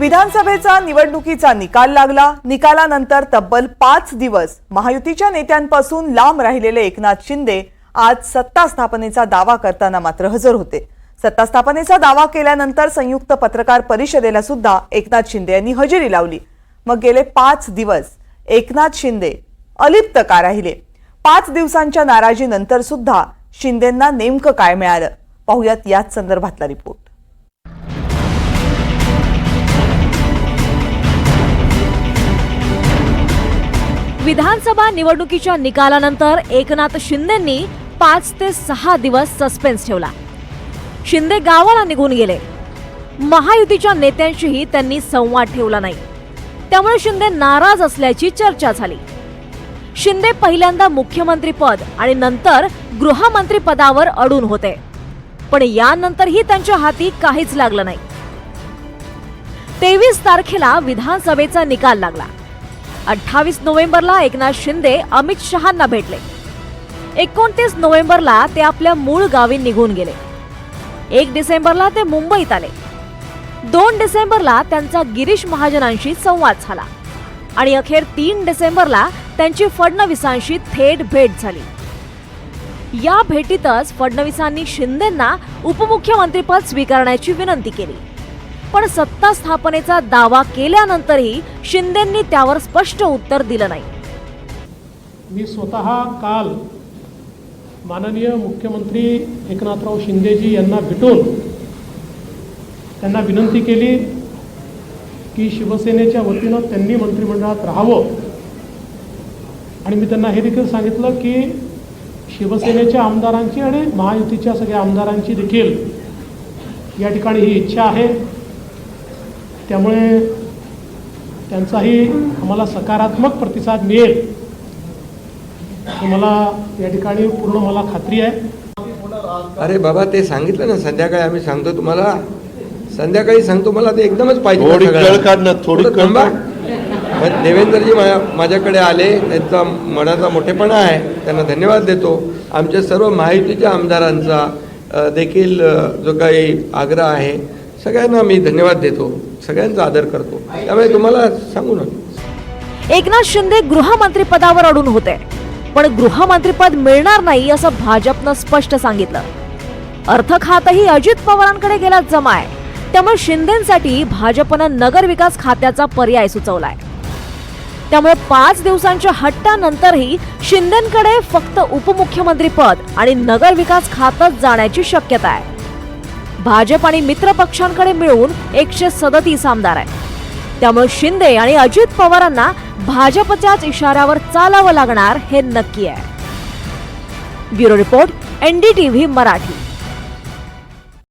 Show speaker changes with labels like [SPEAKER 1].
[SPEAKER 1] विधानसभेचा निवडणुकीचा निकाल लागला. निकालानंतर तब्बल पाच दिवस महायुतीच्या नेत्यांपासून लांब राहिलेले एकनाथ शिंदे आज सत्ता स्थापनेचा दावा करताना मात्र हजर होते. सत्ता स्थापनेचा दावा केल्यानंतर संयुक्त पत्रकार परिषदेला सुद्धा एकनाथ शिंदे यांनी हजेरी लावली. मग गेले पाच दिवस एकनाथ शिंदे अलिप्त का राहिले? पाच दिवसांच्या नाराजीनंतर सुद्धा शिंदेंना नेमकं काय मिळालं? पाहुयात याच संदर्भातला रिपोर्ट.
[SPEAKER 2] विधानसभा निवडणुकीच्या निकालानंतर एकनाथ शिंदेंनी पाच ते सहा दिवस सस्पेन्स ठेवला. शिंदे गावाला निघून गेले. महायुतीच्या नेत्यांशीही त्यांनी संवाद ठेवला नाही. त्यामुळे शिंदे नाराज असल्याची चर्चा झाली. शिंदे पहिल्यांदा मुख्यमंत्रीपद आणि नंतर गृहमंत्री पदावर अडून होते. पण यानंतरही त्यांच्या हाती काहीच लागलं नाही. तेवीस तारखेला विधानसभेचा निकाल लागला. अठ्ठावीस नोव्हेंबरला एकनाथ शिंदे अमित शहांना भेटले. एकोणतीस नोव्हेंबरला ते आपल्या मूळ गावी निघून गेले. एक डिसेंबरला ते मुंबईत आले. दोन डिसेंबरला त्यांचा गिरीश महाजनांशी संवाद झाला. आणि अखेर तीन डिसेंबरला त्यांची फडणवीसांशी थेट भेट झाली. या भेटीतच फडणवीसांनी शिंदेंना उपमुख्यमंत्रीपद स्वीकारण्याची विनंती केली. पण सत्ता स्थापनेचा दावा केल्यानंतरही शिंदेंनी त्यावर स्पष्ट उत्तर दिलं नाही.
[SPEAKER 3] मी स्वतः काल माननीय मुख्यमंत्री एकनाथराव शिंदेजी यांना भेटून त्यांना विनंती केली की शिवसेनेच्या वतीनं त्यांनी मंत्रिमंडळात राहावं. आणि मी त्यांना हे देखील सांगितलं की शिवसेनेच्या आमदारांची आणि महायुतीच्या सगळ्या आमदारांची देखील या ठिकाणी ही इच्छा आहे. त्यामुळे त्यांचाही आम्हाला सकारात्मक प्रतिसाद मिळेल. मला या ठिकाणी पूर्ण मला खात्री आहे.
[SPEAKER 4] अरे बाबा ते सांगितलं ना संध्याकाळी आम्ही सांगतो तुम्हाला. संध्याकाळी सांगतो मला ते एकदमच पाहिजे
[SPEAKER 5] थोडी
[SPEAKER 4] देवेंद्रजी माझ्या माझ्याकडे आले त्यांचा मनाचा मोठेपणा आहे त्यांना धन्यवाद देतो. आमच्या सर्व महायुतीच्या आमदारांचा देखील जो काही आग्रह आहे सगळ्यांना मी धन्यवाद देतो. सगळ्यांचा आदर करतो. त्यामुळे तुम्हाला सांगू ना
[SPEAKER 2] एकनाथ शिंदे गृहमंत्री पदावर अडून होते. पण गृहमंत्रीपद मिळणार नाही असं भाजपनं स्पष्ट सांगितलं. अर्थखातही अजित पवारांकडे गेला जमा आहे त्यामुळे शिंदेसाठी भाजपनं नगरविकास खात्याचा पर्याय सुचवलाय. त्यामुळे पाच दिवसांच्या हट्टानंतरही शिंदेकडे फक्त उपमुख्यमंत्रीपद आणि नगरविकास खातच जाण्याची शक्यता आहे. भाजप आणि मित्र पक्षांकडे मिळून एकशे सदतीस आमदार आहेत. त्यामुळे शिंदे आणि अजित पवारांना भाजपच्याच इशाऱ्यावर चालावं लागणार हे नक्की आहे. Bureau report NDTV Marathi.